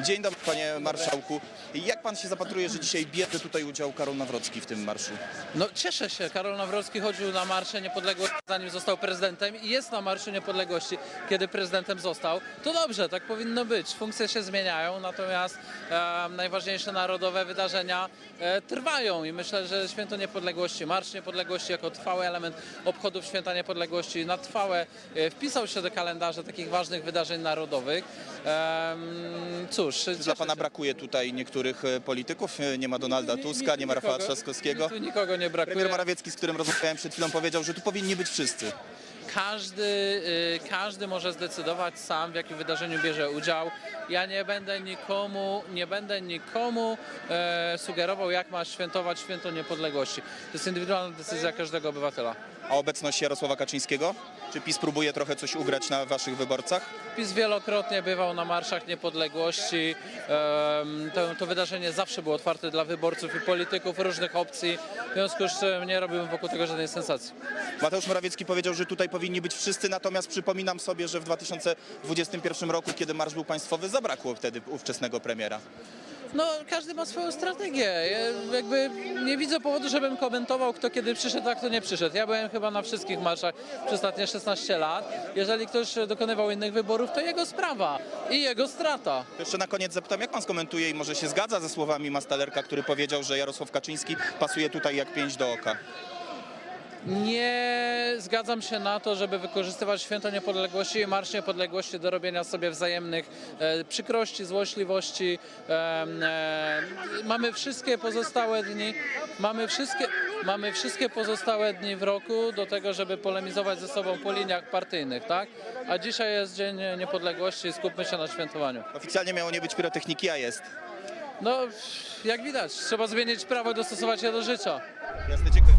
Dzień dobry panie marszałku. Jak pan się zapatruje, że dzisiaj bierze tutaj udział Karol Nawrocki w tym marszu? No cieszę się, Karol Nawrocki chodził na Marsze Niepodległości zanim został prezydentem i jest na Marszu Niepodległości, kiedy prezydentem został. To dobrze, tak powinno być. Funkcje się zmieniają, natomiast e, najważniejsze narodowe wydarzenia e, trwają i myślę, że Święto Niepodległości, Marsz Niepodległości jako trwały element obchodów Święta Niepodległości na trwałe e, wpisał się do kalendarza takich ważnych wydarzeń narodowych. Em, cóż, Dla cieszę pana się. brakuje tutaj niektórych e, polityków? E, Nie ma Donalda Tuska, nie ma Rafała Trzaskowskiego? Tu nikogo nie brakuje. Premier Morawiecki, z którym rozmawiałem przed chwilą, powiedział, że tu powinni być wszyscy. Każdy, y, każdy może zdecydować sam, w jakim wydarzeniu bierze udział. Ja nie będę nikomu, nie będę nikomu e, sugerował, jak ma świętować święto niepodległości. To jest indywidualna decyzja każdego obywatela. A obecność Jarosława Kaczyńskiego? Czy PiS próbuje trochę coś ugrać na waszych wyborcach? PiS wielokrotnie bywał na marszach niepodległości. Em, To, to wydarzenie zawsze było otwarte dla wyborców i polityków różnych opcji. W związku z czym nie robiłem wokół tego żadnej sensacji. Mateusz Morawiecki powiedział, że tutaj powinni być wszyscy, natomiast przypominam sobie, że w 2021 roku, kiedy marsz był państwowy, zabrakło wtedy ówczesnego premiera. No, każdy ma swoją strategię. Ja jakby nie widzę powodu, żebym komentował, kto kiedy przyszedł, a kto nie przyszedł. Ja byłem chyba na wszystkich marszach przez ostatnie 16 lat. Jeżeli ktoś dokonywał innych wyborów, to jego sprawa i jego strata. Jeszcze na koniec zapytam, jak pan skomentuje i może się zgadza ze słowami Mastalerka, który powiedział, że Jarosław Kaczyński pasuje tutaj jak pięć do oka. Nie zgadzam się na to, żeby wykorzystywać Święto Niepodległości i Marsz Niepodległości do robienia sobie wzajemnych e, przykrości, złośliwości. E, e, mamy wszystkie pozostałe dni, mamy wszystkie, mamy wszystkie pozostałe dni w roku do tego, żeby polemizować ze sobą po liniach partyjnych, tak? A dzisiaj jest Dzień Niepodległości i skupmy się na świętowaniu. Oficjalnie miało nie być pirotechniki, a jest. No, jak widać, trzeba zmienić prawo i dostosować je do życia. Jasne, dziękuję.